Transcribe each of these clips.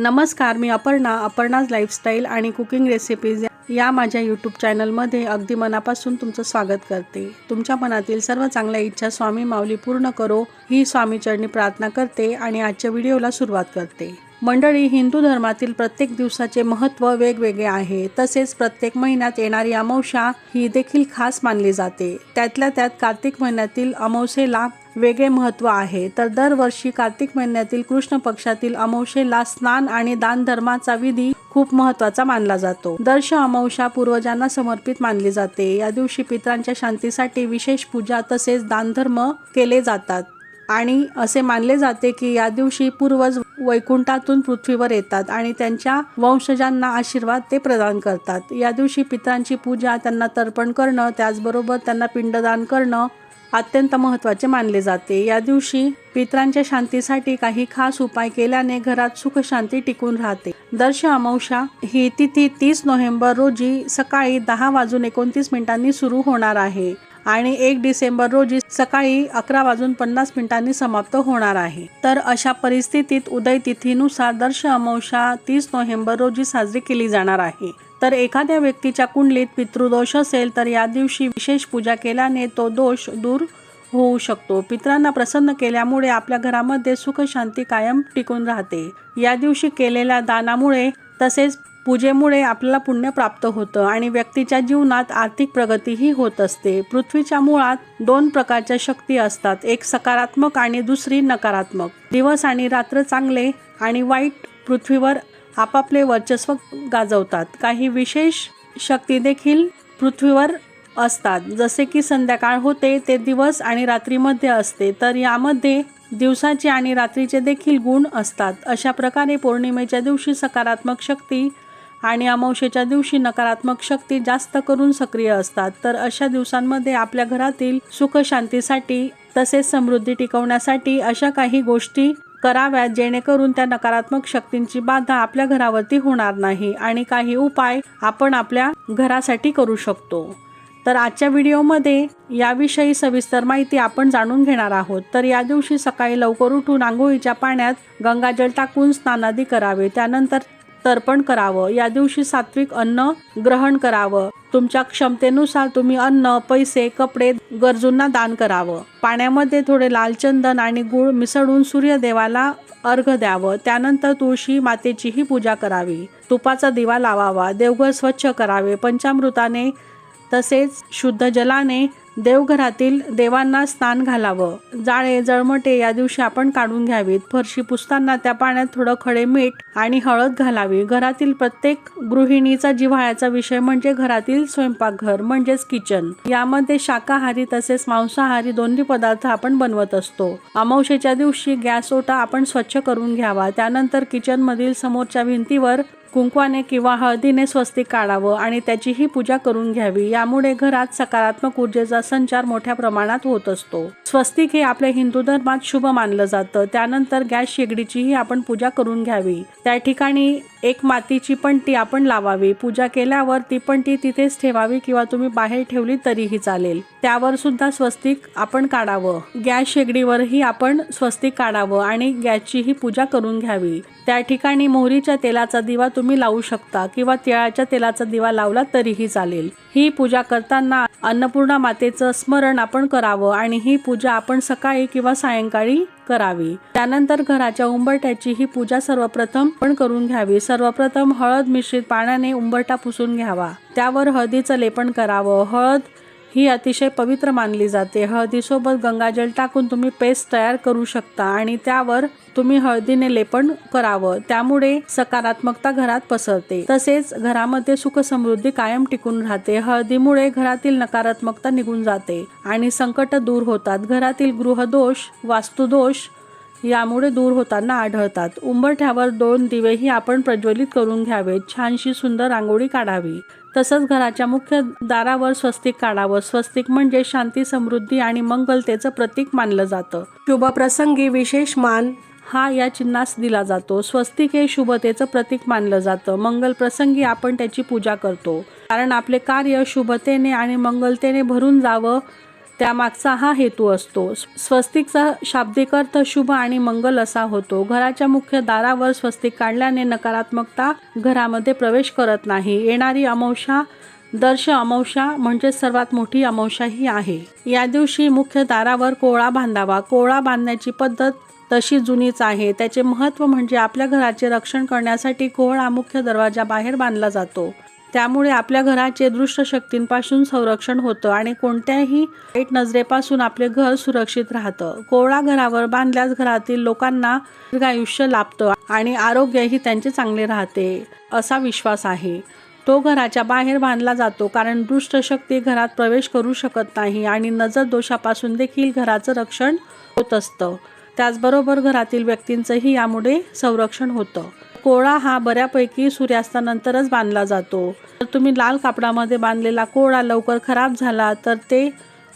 नमस्कार मी अपर्णा अपर्णाज लाईफस्टाईल आणि कुकिंग रेसिपीज या माझ्या यूट्यूब चॅनलमध्ये अगदी मनापासून तुमचं स्वागत करते. तुमच्या मनातील सर्व चांगल्या इच्छा स्वामी माऊली पूर्ण करो ही स्वामी चरणी प्रार्थना करते आणि आजच्या व्हिडिओला सुरुवात करते. मंडळी हिंदू धर्मातील प्रत्येक दिवसाचे महत्त्व वेगवेगळे आहे. तसेच प्रत्येक महिन्यात येणारी अमावस्या ही देखील खास मानली जाते. त्यातल्या त्यात कार्तिक महिन्यातील अमावस्येला वेगळे महत्त्व आहे. तर दरवर्षी कार्तिक महिन्यातील कृष्ण पक्षातील अमावशेला स्नान आणि दान धर्माचा विधी खूप महत्त्वाचा मानला जातो. दर्श अमावश्या पूर्वजांना समर्पित मानली जाते. या दिवशी पित्रांच्या शांतीसाठी विशेष पूजा तसेच दानधर्म केले जातात. आणि असे मानले जाते की या दिवशी पूर्वज वैकुंठातून पृथ्वीवर येतात आणि त्यांच्या वंशजांना आशीर्वाद ते प्रदान करतात. या दिवशी पित्रांची पूजा त्यांना तर्पण करणं त्याचबरोबर त्यांना पिंडदान करणं अत्यंत महत्त्वाचे मानले जाते. या दिवशी पित्रांच्या शांतीसाठी काही खास उपाय केल्याने घरात सुख शांती टिकून राहते. दर्श अमावशा ही तिथी तीस नोव्हेंबर रोजी सकाळी दहा वाजून एकोणतीस मिनिटांनी सुरू होणार आहे. आणि एक डिसेंबर रोजी सकाळी अकरा वाजून पन्नास मिनिटांनी समाप्त होणार आहे. तर अशा परिस्थितीत उदय तिथीनुसार दर्श अमावस्या तीस नोव्हेंबर रोजी साजरी केली जाणार आहे. तर एखाद्या व्यक्तीच्या कुंडलीत पितृदोष असेल तर या दिवशी विशेष पूजा केल्याने तो दोष दूर होऊ शकतो. पित्रांना प्रसन्न केल्यामुळे आपल्या घरामध्ये सुख शांती कायम टिकून राहते. या दिवशी केलेल्या दानामुळे तसेच पूजेमुळे आपल्याला पुण्य प्राप्त होतं आणि व्यक्तीच्या जीवनात आर्थिक प्रगतीही होत असते. पृथ्वीच्या मुळात दोन प्रकारच्या शक्ती असतात. एक सकारात्मक आणि दुसरी नकारात्मक. दिवस आणि रात्र चांगले आणि वाईट पृथ्वीवर आपापले वर्चस्व गाजवतात. काही विशेष शक्ती देखील पृथ्वीवर असतात. जसे की संध्याकाळ होते ते दिवस आणि रात्रीमध्ये असते. तर यामध्ये दिवसाचे आणि रात्रीचे देखील गुण असतात. अशा प्रकारे पौर्णिमेच्या दिवशी सकारात्मक शक्ती आणि अमावशेच्या दिवशी नकारात्मक शक्ती जास्त करून सक्रिय असतात. तर अशा दिवसांमध्ये आपल्या घरातील सुख शांतीसाठी तसेच समृद्धी टिकवण्यासाठी अशा काही गोष्टी कराव्यात जेणेकरून त्या नकारात्मक शक्तींची बाधा आपल्या घरावरती होणार नाही आणि काही उपाय आपण आपल्या घरासाठी करू शकतो. तर आजच्या व्हिडिओमध्ये याविषयी सविस्तर माहिती आपण जाणून घेणार आहोत. तर या दिवशी सकाळी लवकर उठून आंघोळीच्या पाण्यात गंगाजल टाकून स्नानादी करावे. त्यानंतर तर्पण करावं. या दिवशी सात्विक अन्न ग्रहण करावं. तुमच्या क्षमतेनुसार तुम्ही अन्न पैसे कपडे गरजूंना दान करावं. पाण्यामध्ये थोडे लाल चंदन आणि गुळ मिसळून सूर्यदेवाला अर्घ द्यावं. त्यानंतर तुळशी मातेचीही पूजा करावी. तुपाचा दिवा लावावा. देवघर स्वच्छ करावे. पंचामृताने तसेच शुद्ध जलाने देवघरातील देवांना स्नान घालावं. जाळे जळमटे या दिवशी आपण काढून घ्यावीत. फरशी पुसताना त्या पाण्यात थोडं खडे मीठ आणि हळद घालावी. घरातील प्रत्येक गृहिणीचा जिव्हाळ्याचा विषय म्हणजे घरातील स्वयंपाकघर म्हणजेच किचन. यामध्ये शाकाहारी तसेच मांसाहारी दोन्ही पदार्थ आपण बनवत असतो. अमावशेच्या दिवशी गॅस ओटा आपण स्वच्छ करून घ्यावा. त्यानंतर किचनमधील समोरच्या भिंतीवर कुंकवाने किंवा हळदीने स्वस्तिक काढावं आणि त्याचीही पूजा करून घ्यावी यामुळे घरात सकारात्मक ऊर्जेचा संचार मोठ्या प्रमाणात होत असतो. स्वस्तिक हे आपल्या हिंदू धर्मात शुभ मानलं जातं. त्यानंतर गॅस शेगडीचीही आपण पूजा करून घ्यावी. त्या ठिकाणी एक मातीची पण ती आपण लावावी. पूजा केल्यावर ती पण ती तिथेच ठेवावी किंवा तुम्ही बाहेर ठेवली तरीही चालेल. त्यावर सुद्धा स्वस्तिक आपण काढावं. गॅस शेगडीवरही आपण स्वस्तिक काढावं आणि गॅसचीही पूजा करून घ्यावी. त्या ठिकाणी मोहरीच्या तेलाचा दिवा तुम्ही लावू शकता किंवा तिळाच्या तेलाचा दिवा लावला तरीही चालेल. ही पूजा करताना अन्नपूर्णा मातेचं स्मरण आपण करावं आणि ही पूजा आपण सकाळी किंवा सायंकाळी करावी. त्यानंतर घराच्या उंबरट्याची ही पूजा सर्वप्रथम पण करून घ्यावी. सर्वप्रथम हळद मिश्रित पाण्याने उंबरटा पुसून घ्यावा. त्यावर हळदीचं लेपन करावं. हळद ही अतिशय पवित्र मानली जाते. हळदीसोबत गंगाजल टाकून तुम्ही पेस्ट तयार करू शकता आणि त्यावर तुम्ही हळदीने लेपन करावं. त्यामुळे सकारात्मकता घरात पसरते. तसेच घरामध्ये सुख समृद्धी कायम टिकून राहते. हळदीमुळे घरातील नकारात्मकता निघून जाते आणि संकट दूर होतात. घरातील गृहदोष वास्तुदोष यामुळे दूर होताना आढळतात. उंबरठ्यावर दोन दिवेही आपण प्रज्वलित करून घ्यावेत. छानशी सुंदर रांगोळी काढावी. तसंच घराच्या मुख्य दारावर स्वस्तिक काढावं स्वस्तिक म्हणजे शांती समृद्धी आणि मंगलतेचं प्रतीक मानलं जातं. शुभ प्रसंगी विशेष मान. हा या चिन्हास दिला जातो. स्वस्तिक हे शुभतेचं प्रतीक मानलं जातं. मंगल प्रसंगी आपण त्याची पूजा करतो. कारण आपले कार्य शुभतेने आणि मंगलतेने भरून जावं त्यामागचा हा हेतू असतो. स्वस्तिकचा शाब्दिक अर्थ शुभ आणि मंगल असा होतो. घराच्या मुख्य दारावर स्वस्तिक काढल्याने नकारात्मकता घरामध्ये प्रवेश करत नाही. येणारी अमावशा दर्श अमावशा म्हणजे सर्वात मोठी अमावशा ही आहे. या दिवशी मुख्य दारावर कोळा बांधावा. कोळा बांधण्याची पद्धत तशी जुनीच आहे. त्याचे महत्त्व म्हणजे आपल्या घराचे रक्षण करण्यासाठी कोहळा मुख्य दरवाजा बाहेर बांधला जातो. त्यामुळे आपल्या घराचे दृष्ट शक्तींपासून संरक्षण होतं आणि कोणत्याही वाईट नजरेपासून आपले घर सुरक्षित राहतं. कोवळा घरावर बांधल्यास घरातील लोकांना दीर्घायुष्य लाभतं आणि आरोग्यही त्यांचे चांगले राहते असा विश्वास आहे. तो घराच्या बाहेर बांधला जातो कारण दुष्ट शक्ती घरात प्रवेश करू शकत नाही आणि नजर दोषापासून देखील घराचं रक्षण होत असतं. त्याचबरोबर घरातील व्यक्तींचंही यामुळे संरक्षण होतं. कोळा हा बऱ्यापैकी सूर्यास्तानंतरच बांधला जातो. जर तुम्ही लाल कापडामध्ये बांधलेला कोळा लवकर खराब झाला तर ते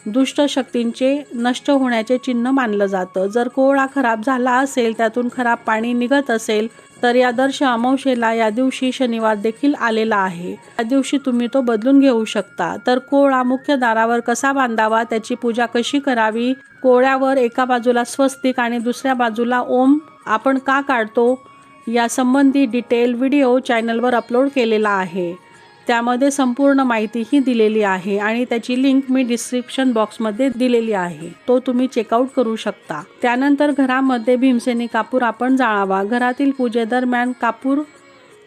दुष्ट शक्तींचे नष्ट होण्याचे चिन्ह मानलं जातं. जर कोळा खराब झाला असेल त्यातून खराब पाणी निघत असेल तर या दर्श अमावशेला या दिवशी शनिवार देखील आलेला आहे. या दिवशी तुम्ही तो बदलून घेऊ शकता. तर कोळा मुख्य दारावर कसा बांधावा त्याची पूजा कशी करावी? कोळ्यावर एका बाजूला स्वस्तिक आणि दुसऱ्या बाजूला ओम. आपण का काढतो? या संबंधी डिटेल व्हिडिओ चॅनलवर अपलोड केलेला आहे. त्यामध्ये संपूर्ण माहितीही दिलेली आहे आणि त्याची लिंक मी डिस्क्रिप्शन बॉक्समध्ये दिलेली आहे. तो तुम्ही चेकआउट करू शकता. त्यानंतर घरामध्ये भीमसेनी कापूर आपण जाळावा. घरातील पूजेदरम्यान कापूर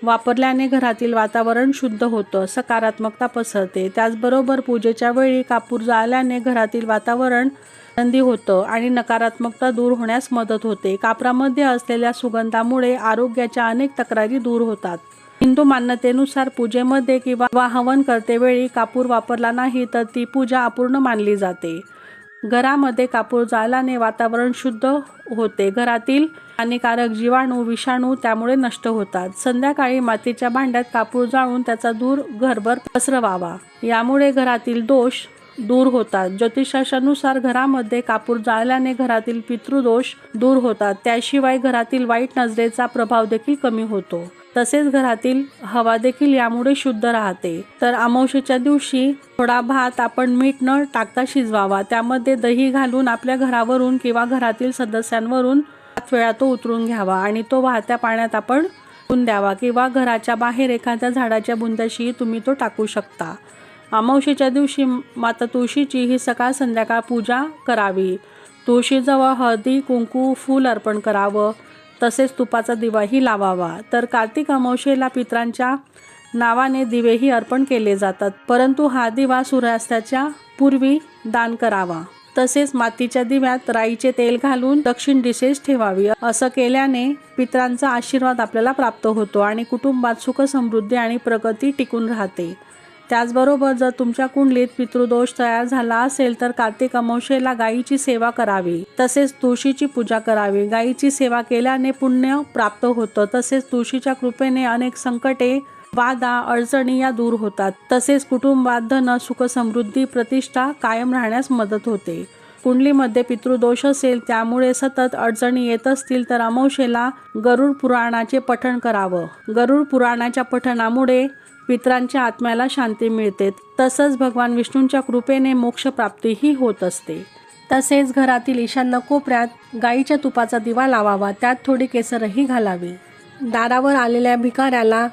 वापरल्याने घरातील वातावरण शुद्ध होतं सकारात्मकता पसरते. त्याचबरोबर पूजेच्या वेळी कापूर जाळल्याने घरातील वातावरण आनंदी होतं आणि नकारात्मकता दूर होण्यास मदत होते. कापरामध्ये असलेल्या सुगंधामुळे आरोग्याच्या अनेक तक्रारी दूर होतात. हिंदू मान्यतेनुसार पूजेमध्ये किंवा हवन करतेवेळी कापूर वापरला नाही तर ती पूजा अपूर्ण मानली जाते. घरामध्ये कापूर जाळल्याने वातावरण शुद्ध होते. घरातील हानिकारक जीवाणू विषाणू त्यामुळे नष्ट होतात. संध्याकाळी मातीच्या भांड्यात कापूर जाळून त्याचा दूर घरभर पसरवावा. यामुळे घरातील दोष दूर होतात. ज्योतिषाशानुसार घरामध्ये कापूर जाळल्याने घरातील पितृदोष दूर होतात. त्याशिवाय घरातील वाईट नजरेचा प्रभाव देखील कमी होतो. तसेच घरातील हवा देखील यामुळे शुद्ध राहते. तर अमावशेच्या दिवशी थोडा भात आपण मीठ न टाकता शिजवावा. त्यामध्ये दही घालून आपल्या घरावरून किंवा घरातील सदस्यांवरून पाच वेळा तो उतरून घ्यावा आणि तो वाहत्या पाण्यात आपण द्यावा किंवा घराच्या बाहेर एखाद्या झाडाच्या बुंद्याशी तुम्ही तो टाकू शकता. अमावशीच्या दिवशी माता तुळशीची ही सकाळ संध्याकाळ पूजा करावी. तुळशीजवळ हळदी कुंकू फूल अर्पण करावं. तसेच तुपाचा दिवाही लावावा. तर कार्तिक अमावशेला पित्रांच्या नावाने दिवेही अर्पण केले जातात. परंतु हा दिवा सूर्यास्ताच्या पूर्वी दान करावा. तसेच मातीच्या दिव्यात राईचे तेल घालून दक्षिण दिशेस ठेवावी. असं केल्याने पित्रांचा आशीर्वाद आपल्याला प्राप्त होतो आणि कुटुंबात सुख समृद्धी आणि प्रगती टिकून राहते. त्याचबरोबर जर तुमच्या कुंडलीत पितृदोष तयार झाला असेल तर कार्तिक अमावशेला गायीची सेवा करावी. तसेच तुळशीची पूजा करावी. गायीची सेवा केल्याने पुण्य प्राप्त होतं. तसेच तुळशीच्या कृपेने अनेक संकटे बाधा अडचणी या दूर होतात. तसेच कुटुंबात धन सुख समृद्धी प्रतिष्ठा कायम राहण्यास मदत होते. कुंडलीमध्ये पितृदोष असेल त्यामुळे सतत अडचणी येत असतील तर अमावशेला गरुड पुराणाचे पठण करावं. गरुड पुराणाच्या पठणामुळे पितरांच्या आत्म्याला शांती मिळते. तसंच भगवान विष्णूंच्या कृपेने मोक्षप्राप्तीही होत असते. तसेच घरातील ईशान्य कोपऱ्यात गाईच्या तुपाचा दिवा लावावा त्यात थोडी केसरही घालावी. दारावर आलेल्या भिकाऱ्याला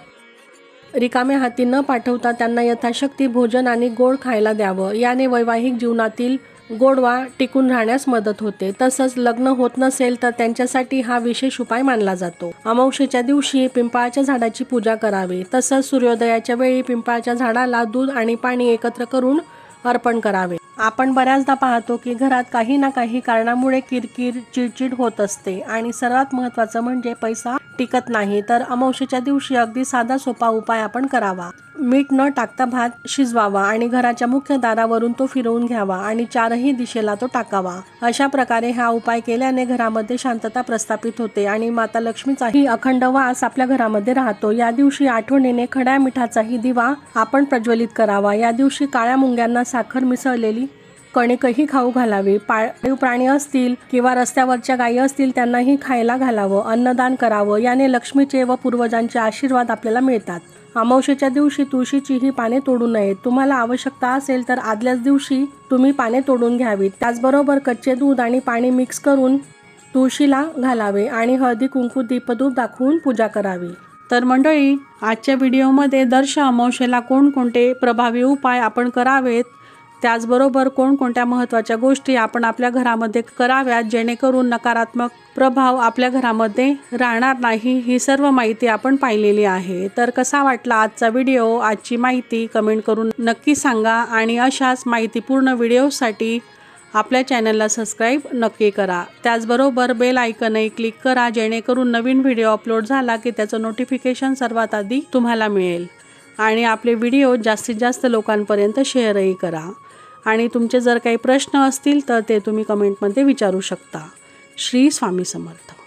रिकाम्या हाती न पाठवता त्यांना यथाशक्ती भोजन आणि गोड खायला द्यावं. याने वैवाहिक जीवनातील गोडवा टिकून राहण्यास मदत होते. तसंच लग्न होत नसेल तर त्यांच्यासाठी हा विशेष उपाय मानला जातो. अमावशेच्या दिवशी पिंपळाच्या झाडाची पूजा करावी. तसंच सूर्योदयाच्या वेळी पिंपळाच्या झाडाला दूध आणि पाणी एकत्र करून अर्पण करावे. आपण बऱ्याचदा पाहतो की घरात काही ना काही कारणामुळे किरकिर चिडचिड होत असते. आणि सर्वात महत्त्वाचं म्हणजे पैसा टिकत नाही तर अमावशेच्या दिवशी अगदी साधा सोपा उपाय आपण करावा. मीठ न टाकता भात शिजवावा आणि घराच्या मुख्य दारावरून तो फिरवून घ्यावा आणि चारही दिशेला तो टाकावा. अशा प्रकारे हा उपाय केल्याने घरामध्ये शांतता प्रस्थापित होते आणि माता लक्ष्मीचाही अखंड वास आपल्या घरामध्ये राहतो. या दिवशी आठवणीने खड्या मिठाचाही दिवा आपण प्रज्वलित करावा. या दिवशी काळ्या मुंग्यांना साखर मिसळलेली कणिकही खाऊ घालावी. पाळीव प्राणी असतील किंवा रस्त्यावरच्या गायी असतील त्यांनाही खायला घालावं अन्नदान करावं. याने लक्ष्मीचे व पूर्वजांचे आशीर्वाद आपल्याला मिळतात. अमावशेच्या दिवशी तुळशीची ही पाने तोडू नयेत. तुम्हाला आवश्यकता असेल तर आदल्याच दिवशी तुम्ही पाने तोडून घ्यावीत. त्याचबरोबर कच्चे दूध आणि पाणी मिक्स करून तुळशीला घालावे आणि हळदी कुंकू दीपदूप दाखवून पूजा करावी. तर मंडळी आजच्या व्हिडिओमध्ये दर्श अमावशेला कोणकोणते प्रभावी उपाय आपण करावेत? त्याचबरोबर कोणकोणत्या महत्त्वाच्या गोष्टी आपण आपल्या घरामध्ये कराव्यात जेणेकरून नकारात्मक प्रभाव आपल्या घरामध्ये राहणार नाही ही सर्व माहिती आपण पाहिलेली आहे. तर कसा वाटला आजचा व्हिडिओ? आजची माहिती कमेंट करून नक्की सांगा आणि अशाच माहितीपूर्ण व्हिडिओसाठी आपल्या चॅनलला सबस्क्राईब नक्की करा. त्याचबरोबर बेल आयकनही क्लिक करा जेणेकरून नवीन व्हिडिओ अपलोड झाला की त्याचं नोटिफिकेशन सर्वात आधी तुम्हाला मिळेल. आणि आपले व्हिडिओ जास्तीत जास्त लोकांपर्यंत शेअरही करा. आणि तुमचे जर काही प्रश्न असतील तर ते तुम्ही कमेंटमध्ये विचारू शकता. श्री स्वामी समर्थ.